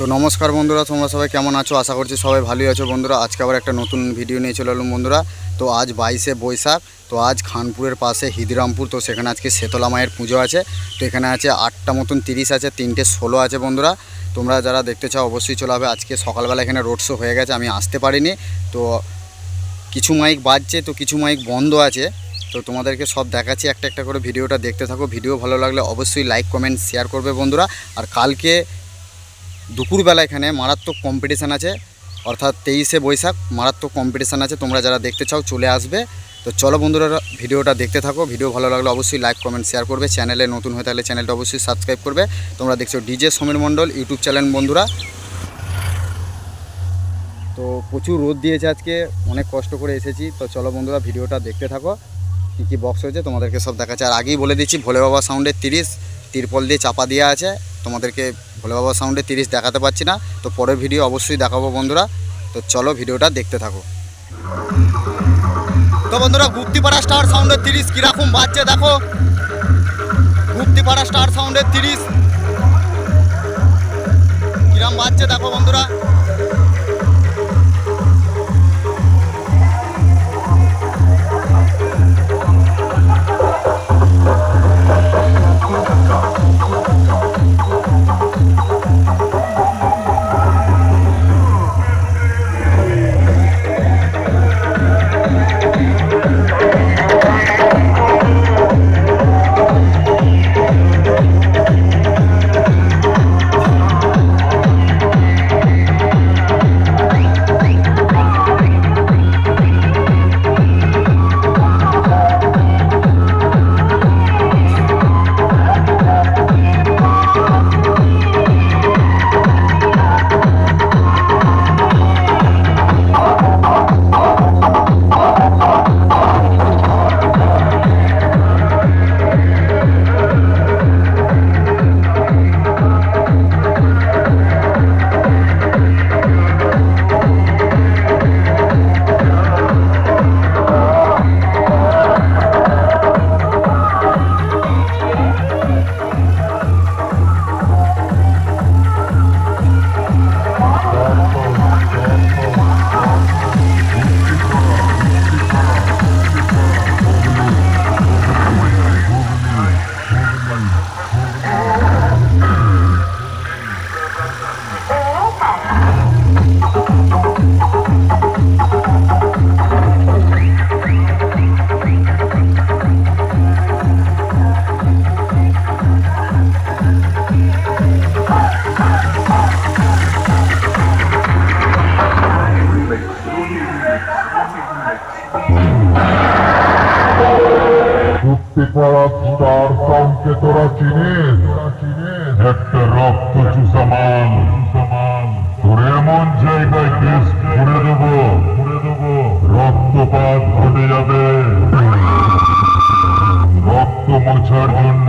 তো নমস্কার বন্ধুরা, তোমরা সবাই কেমন আছো? আশা করছি সবাই ভালোই আছো। বন্ধুরা, আজকে আবার একটা নতুন ভিডিও নিয়ে চলে এলাম বন্ধুরা। তো আজ বাইশে বৈশাখ, তো আজ খানপুরের পাশে হিদিরামপুর, তো সেখানে আজকে শেতলা মায়ের পুজো আছে। তো এখানে আছে আটটা মতন তিরিশ আছে, তিনটে ষোলো আছে বন্ধুরা। তোমরা যারা দেখতে চাও, অবশ্যই চলে হবে আজকে সকালবেলা এখানে রোড শো হয়ে গেছে, আমি আসতে পারিনি। তো কিছু মাইক বাজছে, তো কিছু মাইক বন্ধ আছে। তো তোমাদেরকে সব দেখাচ্ছি, একটা একটা করে ভিডিওটা দেখতে থাকো। ভিডিও ভালো লাগলে অবশ্যই লাইক কমেন্ট শেয়ার করবে বন্ধুরা। আর কালকে দুপুরবেলা এখানে মারাত্মক কম্পিটিশান আছে। অর্থাৎ তেইশে বৈশাখ, মারাত্মক কম্পিটিশান আছে। তোমরা যারা দেখতে চাও চলে আসবে। তো চলো বন্ধুরা, ভিডিওটা দেখতে থাকো। ভিডিও ভালো লাগলে অবশ্যই লাইক কমেন্ট শেয়ার করবে। চ্যানেলে নতুন হয়ে থাকলে চ্যানেলটা অবশ্যই সাবস্ক্রাইব করবে। তোমরা দেখছ DJ Samir Mondal, YouTube channel বন্ধুরা। তো প্রচুর রোদ দিয়েছে আজকে, অনেক কষ্ট করে এসেছি। তো চলো বন্ধুরা, ভিডিওটা দেখতে থাকো। কী কী বক্স হয়েছে তোমাদেরকে সব দেখাচ্ছে। আর আগেই বলে দিচ্ছি, ভোলে বাবা সাউন্ডের তিরিশ, তিরপল দিয়ে চাপা দেওয়া আছে। তোমাদেরকে ভোলে বাবা সাউন্ডে তিরিশ দেখাতে পারছি না, তো পরের ভিডিও অবশ্যই দেখাবো বন্ধুরা। তো চলো ভিডিওটা দেখতে থাকো। তো বন্ধুরা, গুপ্তিপাড়া স্টার সাউন্ডের তিরিশ কীরকম বাজছে দেখো। গুপ্তিপাড়া স্টার সাউন্ডের তিরিশ। কিরম বাজছে দেখো বন্ধুরা। মুক্তিপড়া স্টার সাউন্ডকে তোরা চিনিস একটা রক্ত চুষা মান তোর এমন জায়গায় কেস করে দেবো। রক্তপাত ঘটে যাবে। রক্ত মোছার জন্য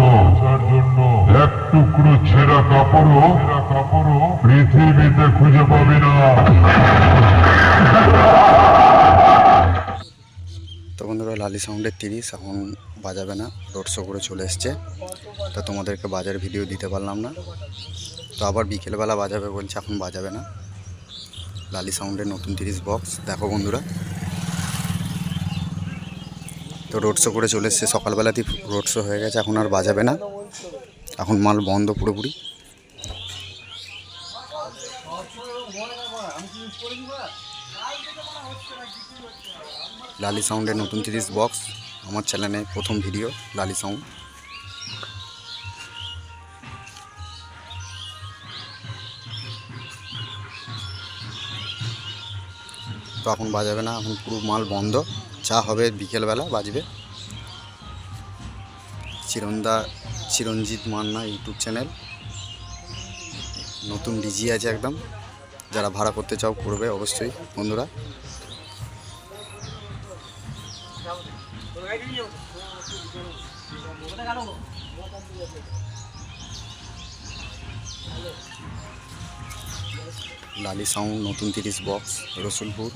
এক টুকরো ছেঁড়া কাপড়ও পৃথিবীতে খুঁজে পাবি না। তো বন্ধুরা, লালি সাউন্ডের তিরিশ, এখন বাজাবে না রোড শো করে চলে এসছে। তো তোমাদেরকে বাজার ভিডিও দিতে পারলাম না। তো আবার বিকেলবেলা বাজাবে বলছে, এখন বাজাবে না। লালি সাউন্ডের নতুন তিরিশ বক্স দেখো বন্ধুরা। তো রোড শো করে চলে এসছে। সকালবেলাতেই রোড শো হয়ে গেছে, এখন আর বাজাবে না। এখন মাল বন্ধ পুরোপুরি। লালি সাউন্ডের নতুন তিরিশ বক্স আমার চ্যানেলে প্রথম ভিডিও লালি সাউন্ড তো এখন বাজাবে না, এখন পুরো মাল বন্ধ। যা হবে বিকেলবেলা বাজবে। চিরন্দা, চিরঞ্জিত মান্না ইউটিউব চ্যানেল নতুন ডিজি আছে একদম। যারা ভাড়া করতে চাও করবে অবশ্যই, বন্ধুরা। লালি সাউন্ড নতুন তিরিশ বক্স রসুলপুর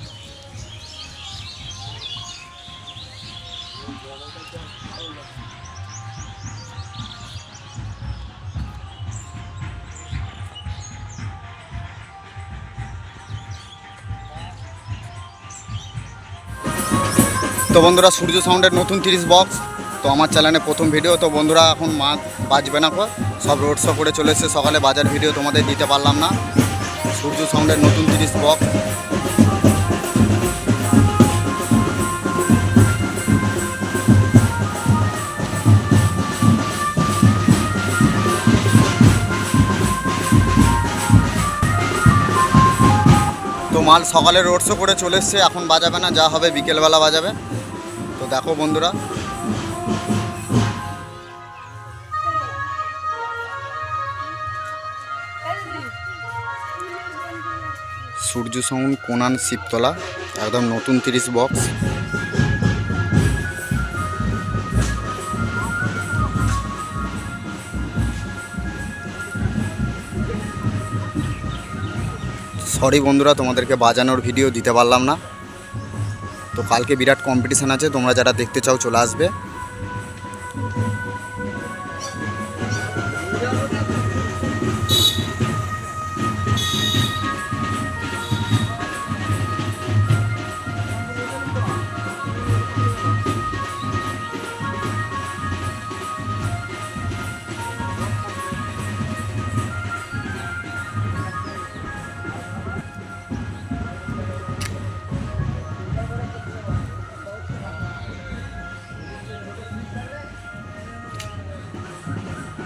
তো বন্ধুরা, সূর্য সাউন্ডের নতুন তিরিশ বক্স তো আমার চ্যানেলে প্রথম ভিডিও তো বন্ধুরা এখন মা বাজবে না কো, সব রোড শো করে চলে এসেছে, সকালে বাজার ভিডিও তোমাদের দিতে পারলাম না। সূর্য সাউন্ডের নতুন তিরিশ বক্স তো মাল সকালে রোড শো করে চলে এসছে, এখন বাজাবে না, যা হবে বিকেলবেলা বাজাবে। দেখো বন্ধুরা। সূর্য সাউন্ড কোনান শিবতলা, একদম নতুন তিরিশ বক্স সরি বন্ধুরা, তোমাদেরকে বাজানোর ভিডিও দিতে পারলাম না। তো কালকে বিরাট কম্পিটিশান আছে তোমরা যারা দেখতে চাও চলে আসবে।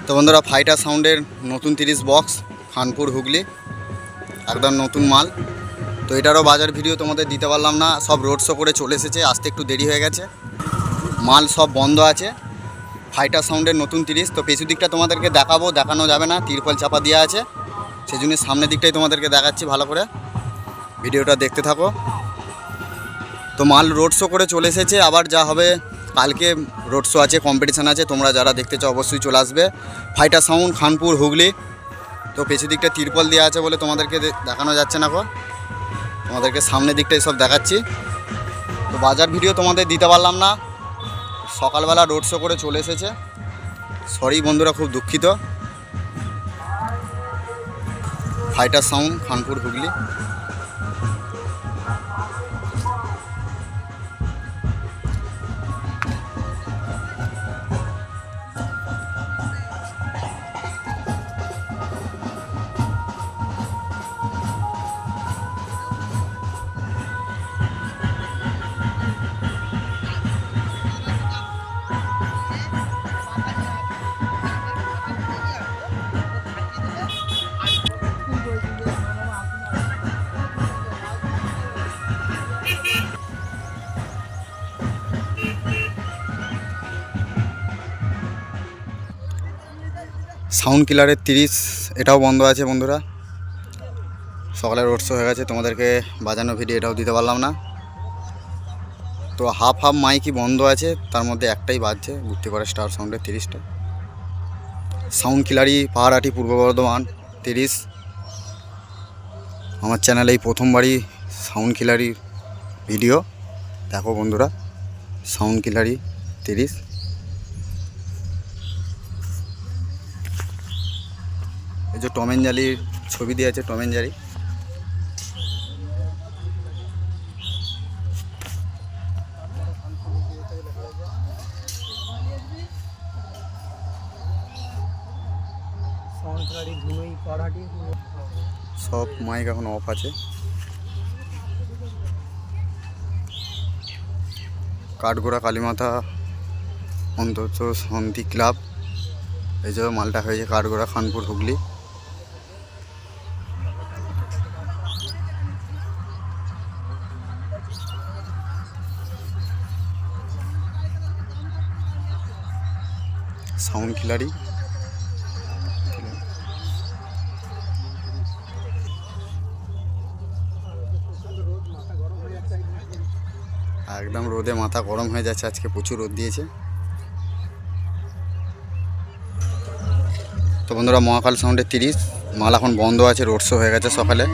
তো বন্ধুরা ফাইটার সাউন্ডের নতুন তিরিশ বক্স, খানপুর হুগলি, একদম নতুন মাল। তো এটারও বাজার ভিডিও তোমাদের দিতে পারলাম না, সব রোড শো করে চলে এসেছে, আসতে একটু দেরি হয়ে গেছে। মাল সব বন্ধ আছে ফাইটার সাউন্ডের নতুন তিরিশ। তো পেছু দিকটা তোমাদেরকে দেখাবো, দেখানো যাবে না, তিরপল চাপা দেওয়া আছে। সেই জন্য সামনের দিকটাই তোমাদেরকে দেখাচ্ছি ভালো করে। ভিডিওটা দেখতে থাকো। তো মাল রোড শো করে চলে এসেছে, আবার যা হবে কালকে রোড শো আছে কম্পিটিশান আছে, তোমরা যারা দেখতে চাও অবশ্যই চলে আসবে। ফাইটার সাউন্ড খানপুর হুগলি তো পেছু দিকটা তিরপল দেওয়া আছে বলে তোমাদেরকে দেখানো যাচ্ছে না গো। তোমাদেরকে সামনের দিকটাই সব দেখাচ্ছি। তো বাজার ভিডিও তোমাদের দিতে পারলাম না। সকালবেলা রোড শো করে চলে এসেছে। সরি বন্ধুরা, খুব দুঃখিত। Fighter sound Khanpur Hooghly sound কিলারের তিরিশ, এটাও বন্ধ আছে বন্ধুরা। সকালে রোড শো হয়ে গেছে, তোমাদেরকে বাজানো ভিডিও এটাও দিতে পারলাম না। তো হাফ হাফ মাইকই বন্ধ আছে, তার মধ্যে একটাই বাজছে ঘুরতে পারে স্টার সাউন্ডের তিরিশটা। সাউন্ড কিলারি পাহাড়াটি পূর্ব বর্ধমান, তিরিশ। আমার চ্যানেলে এই প্রথমবারই সাউন্ড কিলারি ভিডিও দেখো বন্ধুরা, সাউন্ড কিলারি তিরিশ। এই যে টম অ্যান্ড জালির ছবি দিয়ে আছে টম অ্যান্ড জারি। সন্ত্রাড়ি ধুনুই পাড়াটি সব মাইক এখন অফ আছে। কাঠগোড়া কালীমাতা অন্তত শান্তি ক্লাব। এই যে মালটা হয়েছে কাঠগোড়া খানপুর হুগলি। সাউন্ড খিলাড়ি। একদম রোদে মাথা গরম হয়ে যাচ্ছে, আজকে প্রচুর রোদ দিয়েছে। তো বন্ধুরা, মহাকাল সাউন্ডের তিরিশ, মাল এখন বন্ধ আছে, রোড শো হয়ে গেছে সকালে।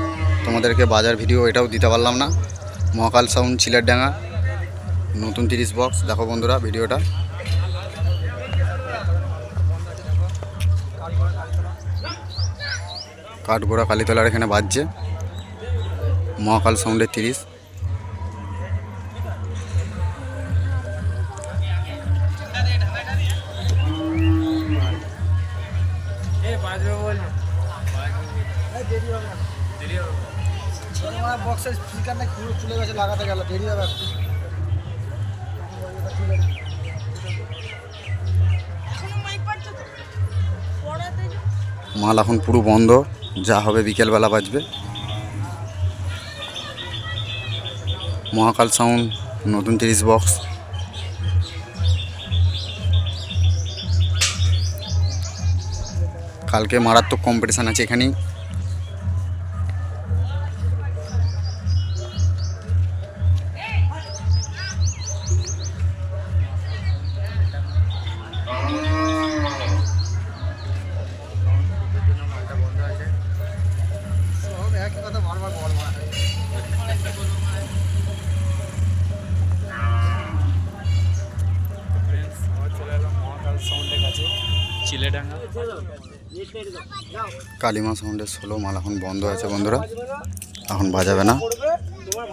তোমাদেরকে বাজার ভিডিও এটাও দিতে পারলাম না। মহাকাল সাউন্ড চিলের ডাঙা নতুন তিরিশ বক্স দেখো বন্ধুরা, ভিডিওটা। কাঠগোড়া কালীতলার এখানে বাজছে। মহাকাল সাউন্ডের তিরিশ। বক্সের স্পিকারটা খুলে গেছে, লাগাতে গেল, দেরি হবে। মাল এখন পুরো বন্ধ, যা হবে বিকেলবেলা বাজবে। মহাকাল সাউন্ড, নতুন তিরিশ বক্স। কালকে মারাত্মক কম্পিটিশান আছে এখানেই। কালিমা সাউন্ডের ষোলো মাল এখন বন্ধ আছে বন্ধুরা। এখন বাজাবে না। তোমার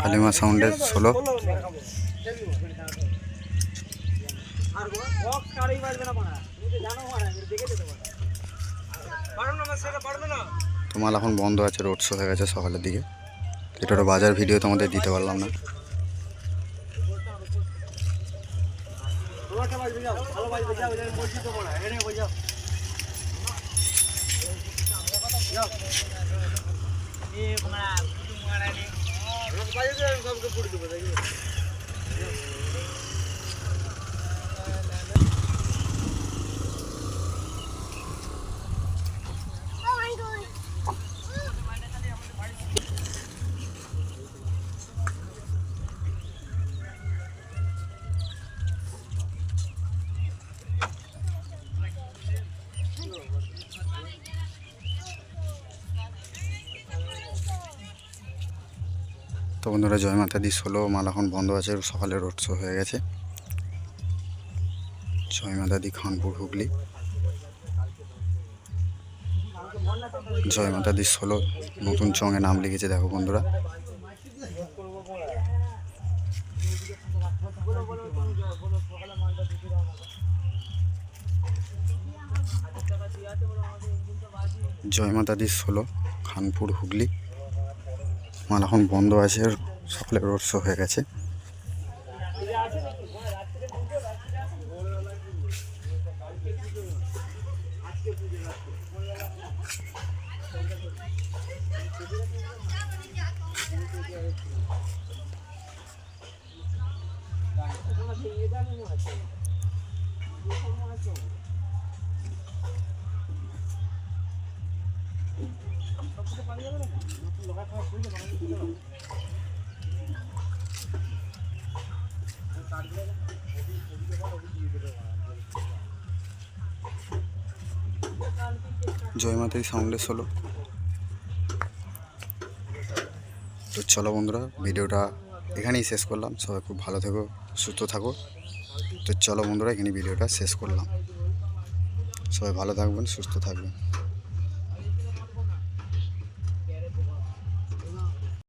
কালিমা সাউন্ডের ষোলো আর বক্স কারেই বাজবে না মারা তুমি তো জানো মারা দেখে যেতে পারো পারো না সেটা পারবে না তো মাল এখন বন্ধ আছে রোড শো হয়ে গেছে সকালের দিকে। এটার বাজার ভিডিও তোমাদের দিতে পারলাম না। তোমারটা বাজবে যাও ভালো বাজবে যাও বলছি তো মারা এনে বই যাও নে বাজবে সবকে পুড়ে দেবো দেখি। তো বন্ধুরা, জয় মাতা দি। ষোলো মাল এখন বন্ধ আছে, সকালে রোড শো হয়ে গেছে। জয় মাতা দি, খানপুর, হুগলি। জয় মাতা দি ষোলো নতুন চঙে নাম লিখেছে, দেখো বন্ধুরা। জয় মাতা দি ষোলো খানপুর, হুগলি। মাল এখন বন্ধ আছে সকালে রোড শো হয়ে গেছে। জয় মাতাই সাউন্ডের হলো তো চলো বন্ধুরা, ভিডিওটা এখানেই শেষ করলাম। সবাই খুব ভালো থেকো, সুস্থ থাকো। তো চলো বন্ধুরা এখানে ভিডিওটা শেষ করলাম। সবাই ভালো থাকবেন, সুস্থ থাকবেন।